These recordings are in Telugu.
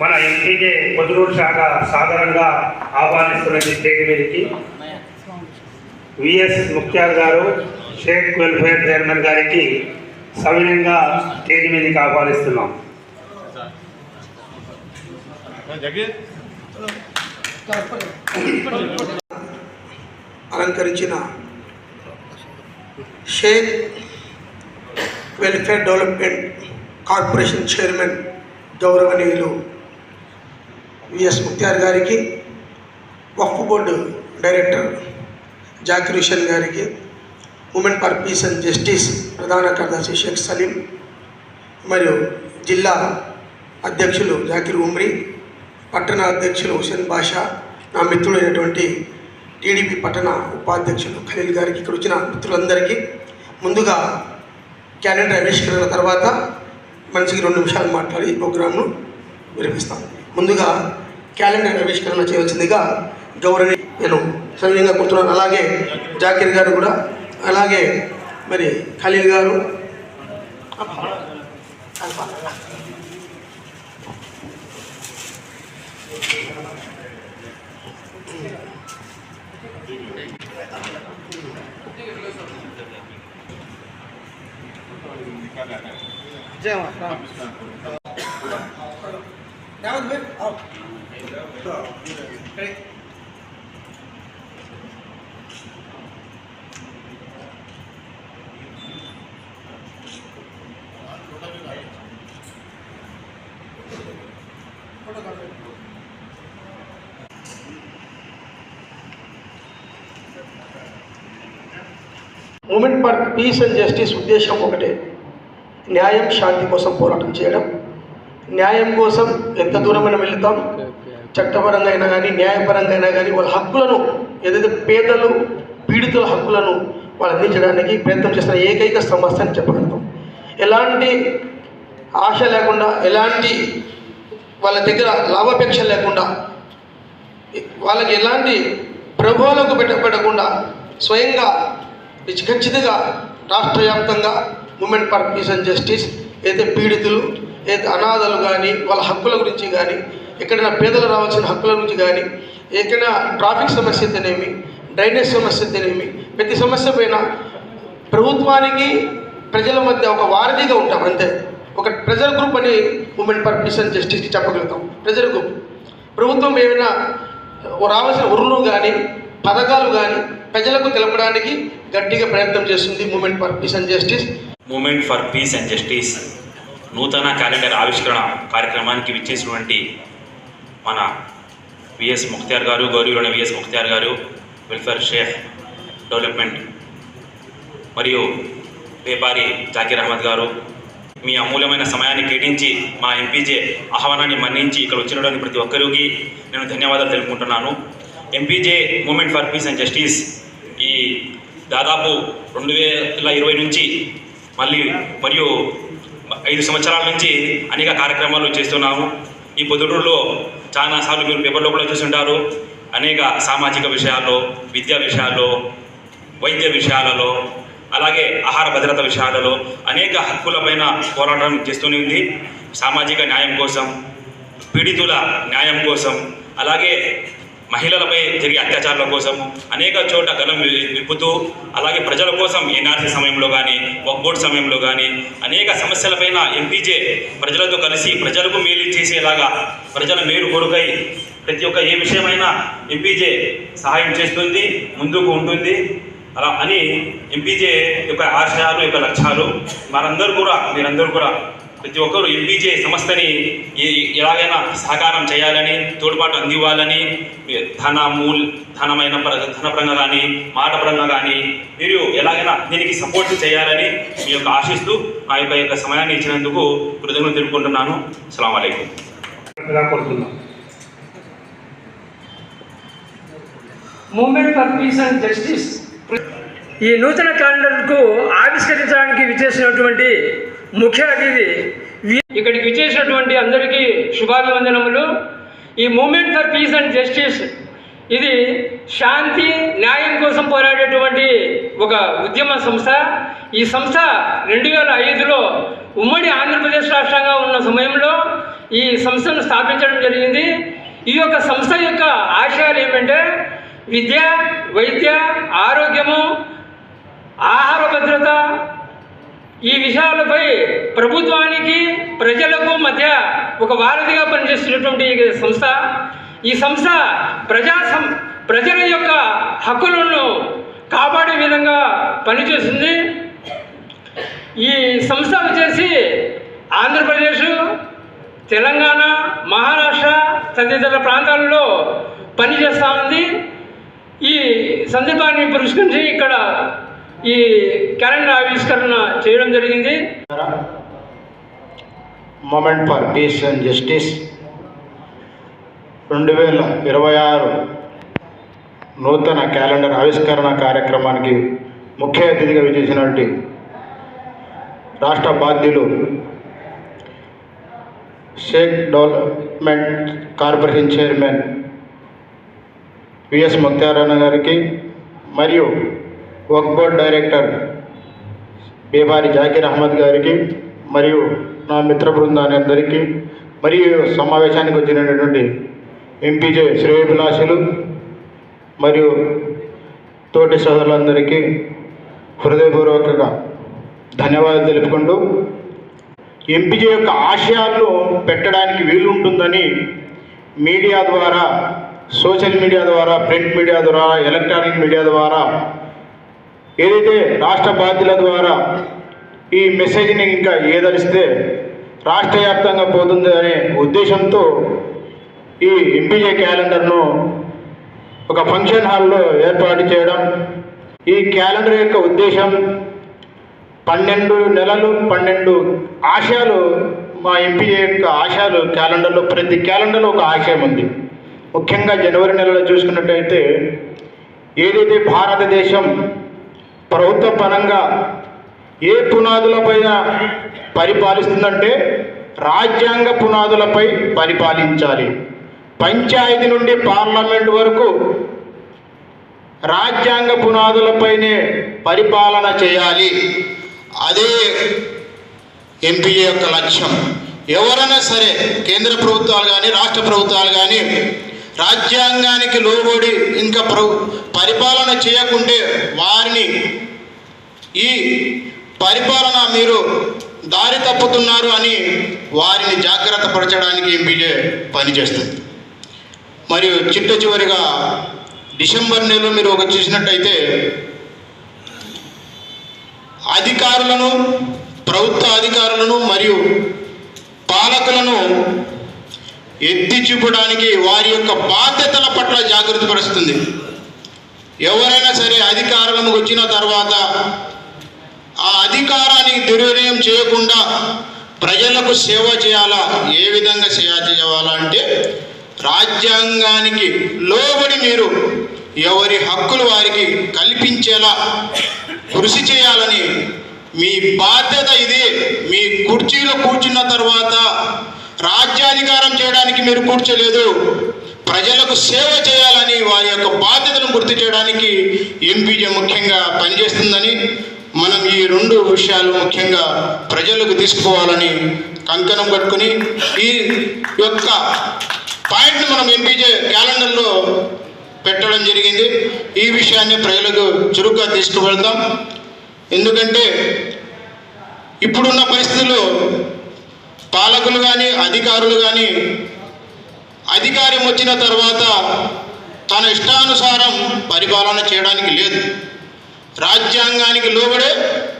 మన ఎంపీకే పొద్దునూరు శాఖ సాధారణంగా ఆహ్వానిస్తున్నది స్టేజ్ మీదకి. విఎస్ ముఖ్యార్ గారు షేక్ వెల్ఫేర్ చైర్మన్ గారికి సవినయంగా స్టేజ్ మీదకి ఆహ్వానిస్తున్నాం. అలంకరించిన Sheikh welfare development corporation chairman గౌరవనీయులు విఎస్ ముక్తార్ గారికి వక్ఫ్ బోర్డు డైరెక్టర్ జాకిర్ హుషన్ గారికి women for peace and justice ప్రధాన కార్యదర్శి షేక్ సలీం మరియు జిల్లా అధ్యక్షులు జాకిర్ ఉమ్రి పట్టణ అధ్యక్షులు హుసేన్ బాషా నా మిత్రుడైనటువంటి టీడీపీ పట్టణ ఉపాధ్యక్షులు ఖలీల్ గారికి ఇక్కడ వచ్చిన మిత్రులందరికీ ముందుగా క్యాలెండర్ ఆవిష్కరణ తర్వాత మనిషికి రెండు నిమిషాలు మాట్లాడి ఈ ప్రోగ్రాంను వినిపిస్తాం. ముందుగా క్యాలెండర్ ఆవిష్కరణ చేయవలసిందిగా గౌరవ నేను సవినయంగా కూర్చున్నాను అలాగే జాకిర్ గారు కూడా అలాగే మరి ఖలీల్ గారు. Movement for peace and justice ఉద్దేశం ఒకటే న్యాయం శాంతి కోసం పోరాటం చేయడం న్యాయం కోసం ఎంత దూరమైనా వెళ్తాం చట్టపరంగా అయినా కానీ న్యాయపరంగా అయినా కానీ వాళ్ళ హక్కులను ఏదైతే పేదలు పీడితుల హక్కులను వాళ్ళు అందించడానికి ప్రయత్నం చేస్తున్న ఏకైక సంస్థ అని చెప్పగలుగుతాం. ఎలాంటి ఆశ లేకుండా ఎలాంటి వాళ్ళ దగ్గర లాభాపేక్ష లేకుండా వాళ్ళకి ఎలాంటి ప్రభావాలకు పెట్టబడకుండా స్వయంగా ఖచ్చితంగా రాష్ట్ర వ్యాప్తంగా movement for peace and justice అయితే పీడితులు అయితే అనాథలు కానీ వాళ్ళ హక్కుల గురించి కానీ ఎక్కడైనా పేదలు రావాల్సిన హక్కుల గురించి కానీ ఎక్కడైనా ట్రాఫిక్ సమస్య అయితేనేమి డ్రైనేజ్ సమస్య అయితేనేమి ప్రతి సమస్య పైన ప్రభుత్వానికి ప్రజల మధ్య ఒక వారధిగా ఉంటాం అంతే. ఒక ప్రెజర్ గ్రూప్ అని మూమెంట్ ఫర్ పీస్ అండ్ జస్టిస్కి చెప్పగలుగుతాం. Pressure group. ప్రభుత్వం ఏమైనా రావాల్సిన ఉరులు కానీ పథకాలు కానీ ప్రజలకు తెలపడానికి గట్టిగా ప్రయత్నం చేస్తుంది movement for peace and justice. Movement for peace and justice నూతన క్యాలెండర్ ఆవిష్కరణ కార్యక్రమానికి విచ్చేసినటువంటి మన విఎస్ ముఖ్తార్ గారు గౌరవులైన విఎస్ ముఖ్తార్ గారు వెల్ఫేర్ షేఫ్ డెవలప్మెంట్ మరియు వ్యాపారి జాకీర్ అహ్మద్ గారు మీ అమూల్యమైన సమయాన్ని కేటించి మా ఎంపీజే ఆహ్వానాన్ని మన్నించి ఇక్కడ వచ్చినటువంటి ప్రతి ఒక్కరికి నేను ధన్యవాదాలు తెలుపుకుంటున్నాను. MPJ movement for peace and justice ఈ దాదాపు రెండు వేల ఇరవై నుంచి మళ్ళీ మరియు ఐదు సంవత్సరాల నుంచి అనేక కార్యక్రమాలు చేస్తున్నాము. ఈ పొద్దుటూరులో చాలాసార్లు మీరు పేపర్లో కూడా చూస్తుంటారు అనేక సామాజిక విషయాల్లో విద్యా విషయాల్లో వైద్య విషయాలలో అలాగే ఆహార భద్రత విషయాలలో అనేక హక్కులపైన పోరాటం చేస్తూనే ఉంది. సామాజిక న్యాయం కోసం పీడితుల న్యాయం కోసం అలాగే మహిళలపై జరిగే అత్యాచారాల కోసం అనేక చోట గలం వి- విప్పుతూ అలాగే ప్రజల కోసం ఎన్ఆర్సీ సమయంలో కానీ బోర్డు సమయంలో కానీ అనేక సమస్యలపైన ఎంపీజే ప్రజలతో కలిసి ప్రజలకు మేలు చేసేలాగా ప్రజల మేలు కొరకై ప్రతి ఒక్క ఏ విషయమైనా ఎంపీజే సహాయం చేస్తుంది ముందుకు ఉంటుంది. అలా అని ఎంపీజే యొక్క ఆశయాలు యొక్క లక్ష్యాలు మనందరూ కూడా మీరందరూ కూడా ప్రతి ఒక్కరు ఎంపీజే సంస్థని ఎలాగైనా సహకారం చేయాలని తోడ్పాటు అందివ్వాలని ధన మూల్ ధనమైన పర ధనపరంగా కానీ మాట పరంగా కానీ మీరు ఎలాగైనా దీనికి సపోర్ట్ చేయాలని మీ యొక్క ఆశిస్తూ నా యొక్క యొక్క సమయాన్ని ఇచ్చినందుకు కృతజ్ఞతలు తెలుపుకుంటున్నాను. అస్సలం movement for peace and justice ఈ నూతన క్యాలెండర్కు ఆవిష్కరించడానికి విచ్చేసినటువంటి ముఖ్య అతిథి ఇక్కడికి విచ్చేసినటువంటి అందరికీ శుభాభివందనములు. ఈ movement for peace and justice ఇది శాంతి న్యాయం కోసం పోరాడేటువంటి ఒక ఉద్యమ సంస్థ. ఈ సంస్థ రెండు వేల ఐదులో ఉమ్మడి ఆంధ్రప్రదేశ్ రాష్ట్రంగా ఉన్న సమయంలో ఈ సంస్థను స్థాపించడం జరిగింది. ఈ యొక్క సంస్థ యొక్క ఆశయాలు ఏమంటే విద్య వైద్య ఆరోగ్యము ఆహార భద్రత ఈ విషయాలపై ప్రభుత్వానికి ప్రజలకు మధ్య ఒక వారధిగా పనిచేస్తున్నటువంటి సంస్థ ఈ సంస్థ ప్రజా సం ప్రజల యొక్క హక్కులను కాపాడే విధంగా పనిచేస్తుంది. ఈ సంస్థ వచ్చేసి ఆంధ్రప్రదేశ్ తెలంగాణ మహారాష్ట్ర తదితర ప్రాంతాలలో పనిచేస్తూ ఉంది. ఈ సందర్భాన్ని పురస్కరించి ఇక్కడ ఈ క్యాలెండర్ ఆవిష్కరణ చేయడం జరిగింది. Movement for peace and justice రెండు వేల ఇరవై ఆరు నూతన క్యాలెండర్ ఆవిష్కరణ కార్యక్రమానికి ముఖ్య అతిథిగా విచేసినటువంటి రాష్ట్ర బాధ్యులు Shaik development corporation chairman V S ముక్తారన్న గారికి మరియు వర్క్ బోర్డ్ డైరెక్టర్ బీమారి జాకీర్ అహ్మద్ గారికి మరియు నా మిత్ర బృందాన్ని అందరికీ మరియు సమావేశానికి వచ్చినటువంటి ఎంపీజే శ్రేయభిలాషులు మరియు తోటి సోదరులందరికీ హృదయపూర్వకంగా ధన్యవాదాలు తెలుపుకుంటూ ఎంపీజే యొక్క ఆశయాలను పెట్టడానికి వీలుంటుందని మీడియా ద్వారా సోషల్ మీడియా ద్వారా ప్రింట్ మీడియా ద్వారా ఎలక్ట్రానిక్ మీడియా ద్వారా ఏదైతే రాష్ట్ర బాధ్యుల ద్వారా ఈ మెసేజ్ని ఇంకా ఏదరిస్తే రాష్ట్ర వ్యాప్తంగా పోతుంది అనే ఉద్దేశంతో ఈ ఎంపీజే క్యాలెండర్ను ఒక ఫంక్షన్ హాల్లో ఏర్పాటు చేయడం ఈ క్యాలెండర్ యొక్క ఉద్దేశం పన్నెండు నెలలు పన్నెండు ఆశయాలు మా ఎంపీఏ యొక్క ఆశయాలు క్యాలెండర్లో ప్రతి క్యాలెండర్లో ఒక ఆశయం ఉంది. ముఖ్యంగా జనవరి నెలలో చూసుకున్నట్టయితే ఏదైతే భారతదేశం ప్రభుత్వ పరంగా ఏ పునాదులపైన పరిపాలిస్తుందంటే రాజ్యాంగ పునాదులపై పరిపాలించాలి. పంచాయతీ నుండి పార్లమెంట్ వరకు రాజ్యాంగ పునాదులపైనే పరిపాలన చేయాలి. అదే ఎంపీఏ యొక్క లక్ష్యం. ఎవరైనా సరే కేంద్ర ప్రభుత్వాలు కానీ రాష్ట్ర ప్రభుత్వాలు కానీ రాజ్యాంగానికి లోబడి ఇంకా ప్ర పరిపాలన చేయకుంటే వారిని ఈ పరిపాలన మీరు దారి తప్పుతున్నారు అని వారిని జాగ్రత్త పరచడానికి ఎంపీజే పనిచేస్తుంది. మరియు చిట్ట చివరిగా డిసెంబర్ నెలలో మీరు ఒక చూసినట్టయితే అధికారులను ప్రభుత్వ అధికారులను మరియు పాలకులను ఎత్తి చూపడానికి వారి యొక్క బాధ్యతల పట్ల జాగ్రత్త పరుస్తుంది. ఎవరైనా సరే అధికారంలోకి వచ్చిన తర్వాత ఆ అధికారానికి దుర్వినియోగం చేయకుండా ప్రజలకు సేవ చేయాలా? ఏ విధంగా సేవ చేయాలా అంటే రాజ్యాంగానికి లోబడి మీరు ఎవరి హక్కులు వారికి కల్పించేలా కృషి చేయాలని మీ బాధ్యత ఇదే. మీ కుర్చీలో కూర్చున్న తర్వాత రాజ్యాధికారం చేయడానికి మీరు కూర్చోలేదు. ప్రజలకు సేవ చేయాలని వారి యొక్క బాధ్యతను గుర్తు చేయడానికి ఎంపీజే ముఖ్యంగా పనిచేస్తుందని మనం ఈ రెండు విషయాలు ముఖ్యంగా ప్రజలకు తీసుకోవాలని కంకణం కట్టుకుని ఈ యొక్క పాయింట్ని మనం ఎంపీజే క్యాలెండర్లో పెట్టడం జరిగింది. ఈ విషయాన్ని ప్రజలకు చురుగ్గా తీసుకువెళ్దాం. ఎందుకంటే ఇప్పుడున్న పరిస్థితుల్లో పాలకులు కానీ అధికారులు కానీ అధికారం వచ్చిన తర్వాత తన ఇష్టానుసారం పరిపాలన చేయడానికి లేదు. రాజ్యాంగానికి లోబడే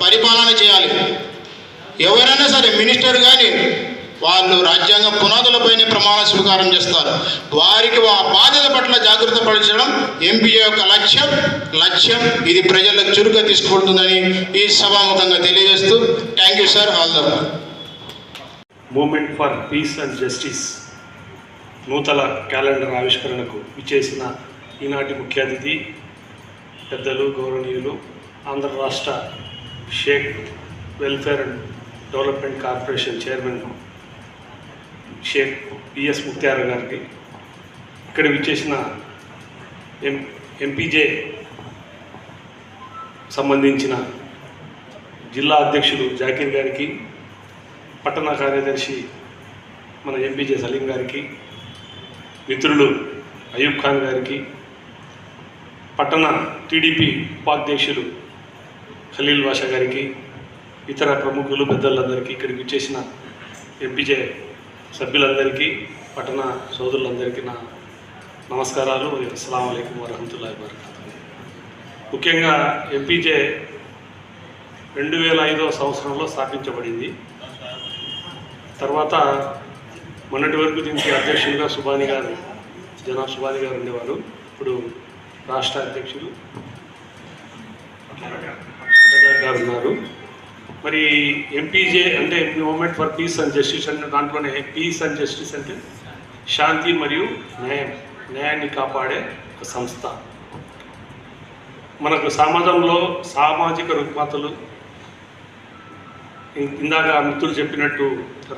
పరిపాలన చేయాలి. ఎవరైనా సరే మినిస్టర్ కానీ వాళ్ళు రాజ్యాంగ పునాదులపైనే ప్రమాణ స్వీకారం చేస్తారు. వారికి ఆ బాధ్యత పట్ల జాగ్రత్త పరచడం ఎంపీఏ యొక్క లక్ష్యం. లక్ష్యం ఇది ప్రజలకు చురుగ్గా తీసుకుంటుందని ఈ సభాముఖంగా తెలియజేస్తూ thank you sir all the movement for peace and justice నూతన క్యాలెండర్ ఆవిష్కరణకు విచ్చేసిన ఈనాటి ముఖ్య అతిథి పెద్దలు గౌరవనీయులు ఆంధ్ర రాష్ట్ర Shaik welfare and development corporation chairman Shaik P S ముత్యార గారికి ఇక్కడ విచ్చేసిన ఎం ఎంపీజే సంబంధించిన జిల్లా అధ్యక్షులు జాకీర్ గారికి పట్టణ కార్యదర్శి మన ఎంపీజే సలీం గారికి మిత్రులు అయూబ్ ఖాన్ గారికి పట్టణ టీడీపీ ఉపాధ్యక్షులు ఖలీల్ బాషా గారికి ఇతర ప్రముఖులు పెద్దలందరికీ ఇక్కడికి వచ్చేసిన ఎంపీజే సభ్యులందరికీ పట్టణ సోదరులందరికీ నా నమస్కారాలు. అస్సలం అయికం వరహతుల్లా ముఖ్యంగా ఎంపీజే రెండు వేల ఐదవ సంవత్సరంలో స్థాపించబడింది. తర్వాత మొన్నటి వరకు దీనికి అధ్యక్షులుగా సుబాని గారు జనా సుబాని గారు ఉండేవారు. ఇప్పుడు రాష్ట్ర అధ్యక్షులు గారు ఉన్నారు. మరి ఎంపీజే అంటే movement for peace and justice అంటే దాంట్లోనే పీస్ అండ్ జస్టిస్ అంటే శాంతి మరియు న్యాయం న్యాయాన్ని కాపాడే ఒక సంస్థ. మనకు సమాజంలో సామాజిక రుగ్మతలు ఇందాక మిత్రులు చెప్పినట్టు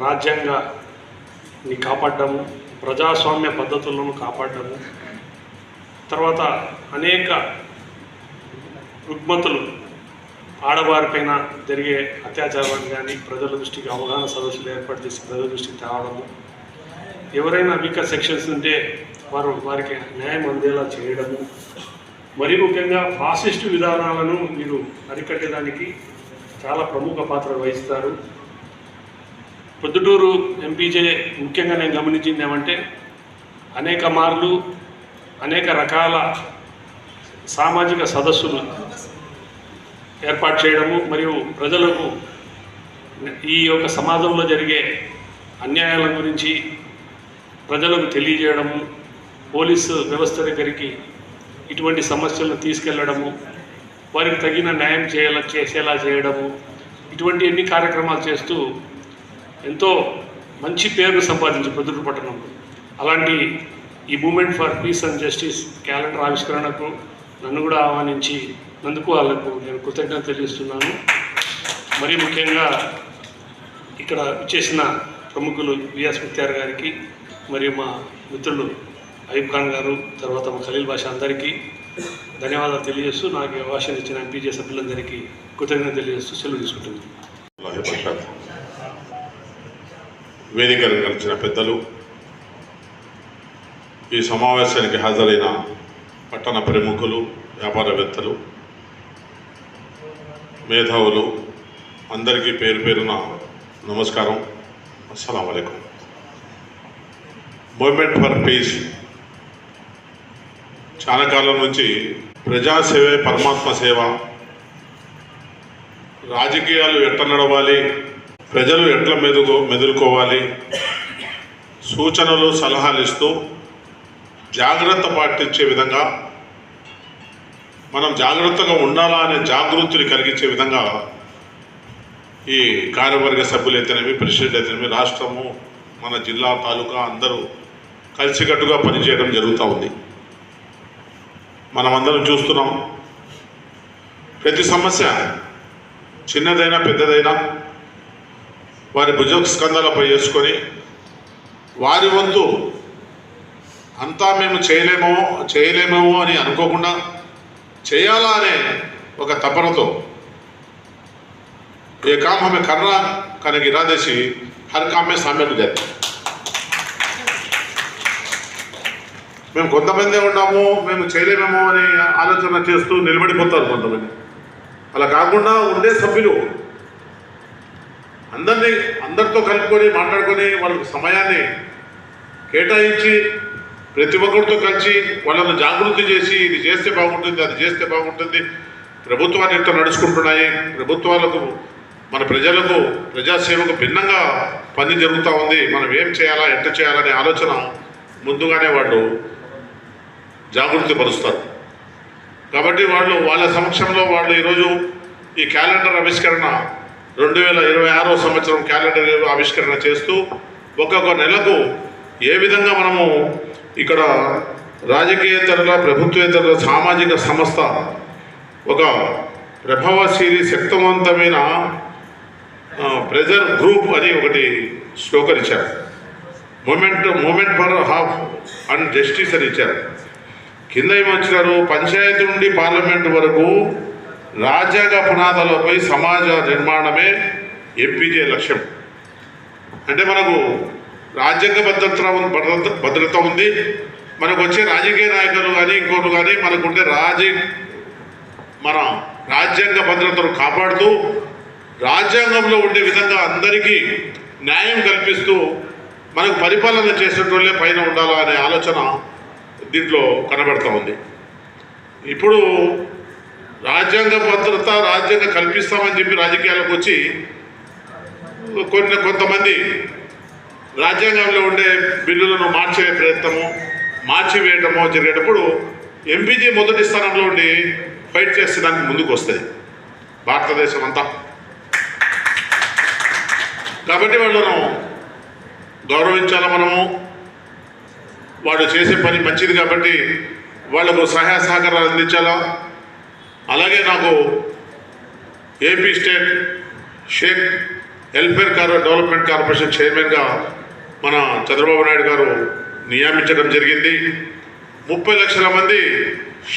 రాజ్యాంగాన్ని కాపాడము ప్రజాస్వామ్య పద్ధతులను కాపాడము తర్వాత అనేక రుగ్మతులు ఆడవారిపైన జరిగే అత్యాచారాలు కానీ ప్రజల దృష్టికి అవగాహన సదస్సులు ఏర్పాటు చేసి ప్రజల దృష్టికి తేవడము. ఎవరైనా వీక సెక్షన్స్ ఉంటే వారు వారికి న్యాయం అందేలా చేయడము. మరి ముఖ్యంగా ఫాసిస్ట్ విధానాలను మీరు అరికట్టడానికి చాలా ప్రముఖ పాత్ర వహిస్తారు. పొద్దుటూరు ఎంపీజే ముఖ్యంగా నేను గమనించింది ఏమంటే అనేక మార్లు అనేక రకాల సామాజిక సదస్సులు ఏర్పాటు చేయడము మరియు ప్రజలకు ఈ యొక్క సమాజంలో జరిగే అన్యాయాల గురించి ప్రజలకు తెలియజేయడము పోలీసు వ్యవస్థ దగ్గరికి ఇటువంటి సమస్యలను తీసుకెళ్ళడము వారికి తగిన న్యాయం చేయాల చేసేలా చేయడము ఇటువంటి ఎన్ని కార్యక్రమాలు చేస్తూ ఎంతో మంచి పేరును సంపాదించు ప్రొద్దుటూరు పట్టణంలో అలాంటి ఈ movement for peace and justice calendar ఆవిష్కరణకు నన్ను కూడా ఆహ్వానించి నందుకు వాళ్ళకు నేను కృతజ్ఞత తెలియజేస్తున్నాను. మరీ ముఖ్యంగా ఇక్కడ చేసిన ప్రముఖులు వియాస్ ముత్యార్ గారికి మరియు మా మిత్రులు అయూబ్ ఖాన్ గారు తర్వాత మా ఖలీల్ భాష అందరికీ ధన్యవాదాలు తెలియజేస్తూ నాకు అవకాశం ఇచ్చిన ఎంపీజే సభ్యులందరికీ కృతజ్ఞత తెలియజేస్తూ సెలవు తీసుకుంటున్నాను. వేదికను కలిసిన పెద్దలు ఈ సమావేశానికి హాజరైన పట్టణ ప్రముఖులు వ్యాపారవేత్తలు మేధావులు అందరికీ పేరు పేరున నమస్కారం. అస్సలం అయికం మూమెంట్ ఫర్ పీస్ చాలా కాలం నుంచి ప్రజాసేవే పరమాత్మ సేవ. రాజకీయాలు ఎట్లా నడవాలి? ప్రజలు ఎట్లా మెదుగు మెదులుకోవాలి? సూచనలు సలహాలు ఇస్తూ జాగ్రత్త పాటించే విధంగా మనం జాగ్రత్తగా ఉండాలా అనే జాగృతిని కలిగించే విధంగా ఈ కార్యవర్గ సభ్యులైతేనేమి ప్రెసిడెంట్ అయితేనేమి రాష్ట్రము మన జిల్లా తాలూకా అందరూ కలిసికట్టుగా పనిచేయడం జరుగుతూ ఉంది. మనమందరం చూస్తున్నాం. ప్రతి సమస్య చిన్నదైనా పెద్దదైనా వారి భుజ స్కంధాలపై వేసుకొని వారి వంతు అంతా మేము చేయలేమో చేయలేమేమో అని అనుకోకుండా చేయాలా అనే ఒక తపనతో ఏ కామ్ హమే కర్రా కనుక ఇరాదేసి హర్ కామే సామ్యకు చేస్తాం మేము కొంతమందే ఉన్నాము మేము చేయలేమేమో అని ఆలోచన చేస్తూ నిలబడిపోతారు కొంతమంది. అలా కాకుండా ఉండే సభ్యులు అందరినీ అందరితో కలుపుకొని మాట్లాడుకొని వాళ్ళకి సమయాన్ని కేటాయించి ప్రతి ఒక్కరితో కలిసి వాళ్ళను జాగృతి చేసి ఇది చేస్తే బాగుంటుంది అది చేస్తే బాగుంటుంది ప్రభుత్వాన్ని ఎంత నడుచుకుంటున్నాయి ప్రభుత్వాలకు మన ప్రజలకు ప్రజాసేవకు భిన్నంగా పని జరుగుతూ ఉంది. మనం ఏం చేయాలా ఎంత చేయాలనే ఆలోచన ముందుగానే వాళ్ళు జాగృతి పరుస్తారు కాబట్టి వాళ్ళు వాళ్ళ సమక్షంలో వాళ్ళు ఈరోజు ఈ క్యాలెండర్ ఆవిష్కరణ రెండు వేల ఇరవై ఆరో సంవత్సరం క్యాలెండర్ ఆవిష్కరణ చేస్తూ ఒక్కొక్క నెలకు ఏ విధంగా మనము ఇక్కడ రాజకీయేతరుల ప్రభుత్వేతరుల సామాజిక సంస్థ ఒక ప్రభావశీలి శక్తివంతమైన ప్రెజర్ గ్రూప్ అని ఒకటి స్లోకర్ ఇచ్చారు movement movement for half and justice అని ఇచ్చారు. కింద ఏమొచ్చినారు? పంచాయతీ నుండి పార్లమెంట్ వరకు రాజ్యాంగ పునాదులపై సమాజ నిర్మాణమే ఎంపీజే లక్ష్యం. అంటే మనకు రాజ్యాంగ భద్రత భద్రత భద్రత ఉంది. మనకు వచ్చే రాజకీయ నాయకులు కానీ ఇంకోటి కానీ మనకుండే రాజీ మన రాజ్యాంగ భద్రతను కాపాడుతూ రాజ్యాంగంలో ఉండే విధంగా అందరికీ న్యాయం కల్పిస్తూ మనకు పరిపాలన చేసేటోళ్ళే పైన ఉండాలా అనే ఆలోచన దీంట్లో కనబడుతూ ఉంది. ఇప్పుడు రాజ్యాంగ భద్రత రాజ్యాంగం కల్పిస్తామని చెప్పి రాజకీయాలకు వచ్చి కొన్ని కొంతమంది రాజ్యాంగంలో ఉండే బిల్లులను మార్చే ప్రయత్నము మార్చివేయటము జరిగేటప్పుడు ఎంపీజీ మొదటి స్థానంలో ఉండి ఫైట్ చేసేదానికి ముందుకు వస్తుంది భారతదేశం అంతా. కాబట్టి వాళ్ళను గౌరవించాలి మనము. వాళ్ళు చేసే పని మంచిది కాబట్టి వాళ్ళకు సహాయ సహకారాలు అందించాలా? అలాగే నాకు ఏపీ స్టేట్ షేక్ వెల్ఫేర్ కార్ డెవలప్మెంట్ కార్పొరేషన్ చైర్మన్గా మన చంద్రబాబు నాయుడు గారు నియమించడం జరిగింది. ముప్పై లక్షల మంది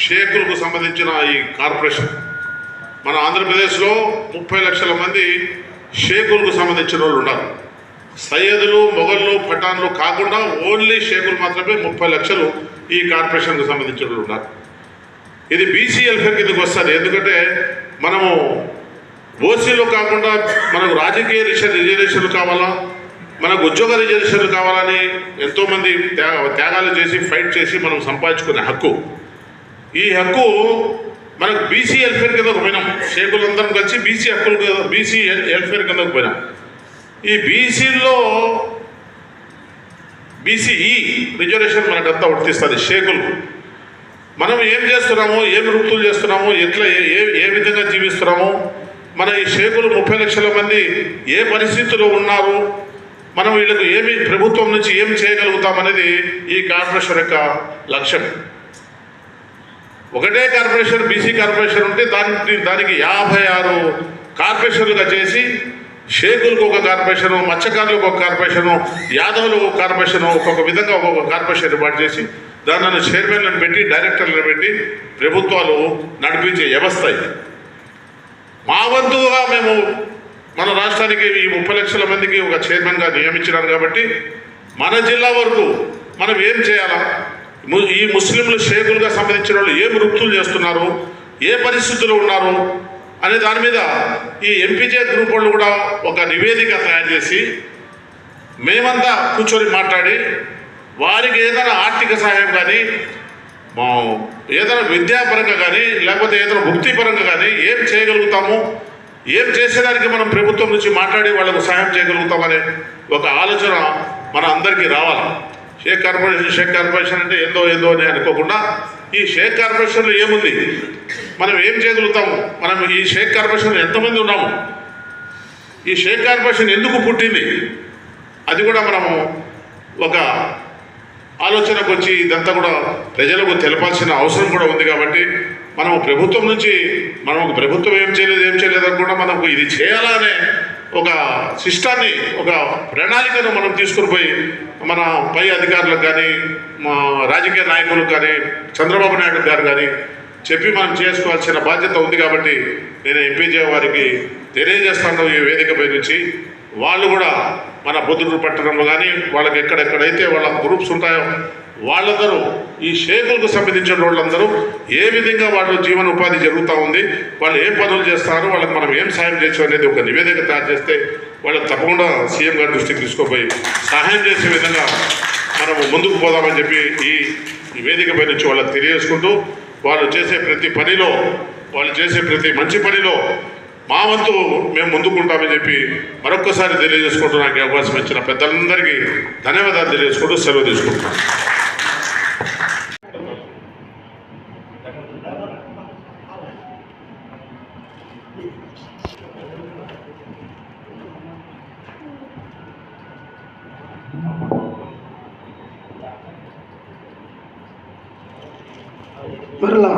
షేకులకు సంబంధించిన ఈ కార్పొరేషన్. మన ఆంధ్రప్రదేశ్లో ముప్పై లక్షల మంది షేకులకు సంబంధించిన వాళ్ళు ఉన్నారు. సయ్యదులు మొఘళ్ళు పఠాన్లు కాకుండా ఓన్లీ షేకులు మాత్రమే ముప్పై లక్షలు ఈ కార్పొరేషన్కు సంబంధించిన వాళ్ళు ఉన్నారు. ఇది బీసీ కిందకు కిందకి వస్తుంది. ఎందుకంటే మనము ఓసీలో కాకుండా మనకు రాజకీయ రిజర్వ్ రిజర్వేషన్లు కావాలా? మనకు ఉద్యోగ రిజర్వేషన్లు కావాలని ఎంతోమంది త్యాగ త్యాగాలు చేసి ఫైట్ చేసి మనం సంపాదించుకునే హక్కు. ఈ హక్కు మనకు బీసీ వెల్ఫేర్ కిందకు పోయినాం. షేకులందరం కలిసి బీసీ హక్కులు బీసీ వెల్ఫేర్ కిందకు పోయినాం. ఈ బీసీలో బీసీఈ రిజర్వేషన్ మనకంతా వర్తిస్తుంది. షేకులు మనం ఏం చేస్తున్నాము ఏం వృత్తులు చేస్తున్నాము ఎట్లా ఏ- ఏ ఏ విధంగా జీవిస్తున్నాము మన ఈ షేకులు ముప్పై లక్షల మంది ఏ పరిస్థితుల్లో ఉన్నారు మనం వీళ్ళకు ఏమి ప్రభుత్వం నుంచి ఏం చేయగలుగుతాం అనేది ఈ కార్పొరేషన్ యొక్క లక్ష్యం. ఒకటే కార్పొరేషన్ బీసీ కార్పొరేషన్ ఉంటే దానికి దానికి యాభై ఆరు కార్పొరేషన్లుగా చేసి షేకులకు ఒక కార్పొరేషను మత్స్యకారులకు ఒక కార్పొరేషను యాదవులకు ఒక కార్పొరేషను ఒక్కొక్క విధంగా ఒక్కొక్క కార్పొరేషన్ ఏర్పాటు చేసి దానిని చైర్మన్లను పెట్టి డైరెక్టర్లను పెట్టి ప్రభుత్వాలు నడిపించే వ్యవస్థ ఇది. మా వంతుగా మేము మన రాష్ట్రానికి ఈ ముప్పై లక్షల మందికి ఒక చైర్మన్గా నియమించినారు కాబట్టి మన జిల్లా వరకు మనం ఏం చేయాలా? ము- ఈ ముస్లింలు షేకులుగా సంబంధించిన వాళ్ళు ఏ వృత్తులు చేస్తున్నారు? ఏ పరిస్థితుల్లో ఉన్నారు? అనే దాని మీద ఈ ఎంపీజే గ్రూప్ వాళ్ళు కూడా ఒక నివేదిక తయారు చేసి మేమంతా కూర్చొని మాట్లాడి వారికి ఏదైనా ఆర్థిక సహాయం కానీ మా ఏదైనా విద్యాపరంగా కానీ లేకపోతే ఏదైనా వృత్తిపరంగా కానీ ఏం చేయగలుగుతాము? ఏం చేసేదానికి మనం ప్రభుత్వం నుంచి మాట్లాడి వాళ్ళకు సహాయం చేయగలుగుతామనే ఒక ఆలోచన మన అందరికీ రావాలి. షేక్ కార్పొరేషన్ షేక్ కార్పొరేషన్ అంటే ఏందో ఏందో అని అనుకోకుండా ఈ షేక్ కార్పొరేషన్లో ఏముంది? మనం ఏం చేయగలుగుతాము? మనం ఈ షేక్ కార్పొరేషన్లో ఎంతమంది ఉన్నాము? ఈ షేక్ కార్పొరేషన్ ఎందుకు పుట్టింది? అది కూడా మనము ఒక ఆలోచనకు వచ్చి ఇదంతా కూడా ప్రజలకు తెలపాల్సిన అవసరం కూడా ఉంది కాబట్టి మనం ప్రభుత్వం నుంచి మనం ప్రభుత్వం ఏం చేయలేదు ఏం చేయలేదు అనుకుండా కూడా మనకు ఇది చేయాలా ఒక సిస్టాన్ని ఒక ప్రణాళికను మనం తీసుకుని పోయి మన పై అధికారులకు కానీ మా రాజకీయ నాయకులకు కానీ చంద్రబాబు నాయుడు గారు కానీ చెప్పి మనం చేసుకోవాల్సిన బాధ్యత ఉంది కాబట్టి నేను ఎంపీజే వారికి తెలియజేస్తాను ఈ వేదికపై నుంచి. వాళ్ళు కూడా మన బుద్ధుడు పట్టడం కానీ వాళ్ళకి ఎక్కడెక్కడైతే వాళ్ళ గ్రూప్స్ ఉంటాయో వాళ్ళందరూ ఈ షేకులకు సంబంధించిన వాళ్ళందరూ ఏ విధంగా వాళ్ళ జీవన ఉపాధి జరుగుతూ ఉంది వాళ్ళు ఏం పనులు చేస్తారు వాళ్ళకి మనం ఏం సాయం చేయొచ్చు అనేది ఒక నివేదిక తయారు చేస్తే వాళ్ళకి తప్పకుండా సీఎం గారి దృష్టికి తీసుకుపోయి సహాయం చేసే విధంగా మనము ముందుకు పోదామని చెప్పి ఈ వేదిక పై నుంచి వాళ్ళకి తెలియజేసుకుంటూ వాళ్ళు చేసే ప్రతి పనిలో వాళ్ళు చేసే ప్రతి మంచి పనిలో మా వంతు మేము ముందుకుంటామని చెప్పి మరొక్కసారి తెలియజేసుకుంటూ నాకు అవకాశం ఇచ్చిన పెద్దలందరికీ ధన్యవాదాలు తెలియజేసుకుంటూ సెలవు తీసుకుంటున్నాను. మరలా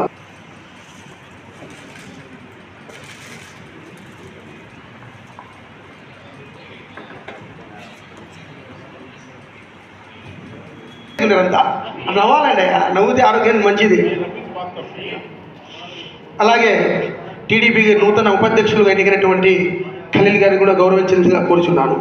అంతా నవ్వాలండి నవ్వుతే ఆరోగ్యానికి మంచిది. అలాగే టీడీపీకి నూతన ఉపాధ్యక్షులుగా ఎన్నికైనటువంటి ఖలీల్ గారిని కూడా గౌరవించాల్సిందిగా కోరుచున్నాను.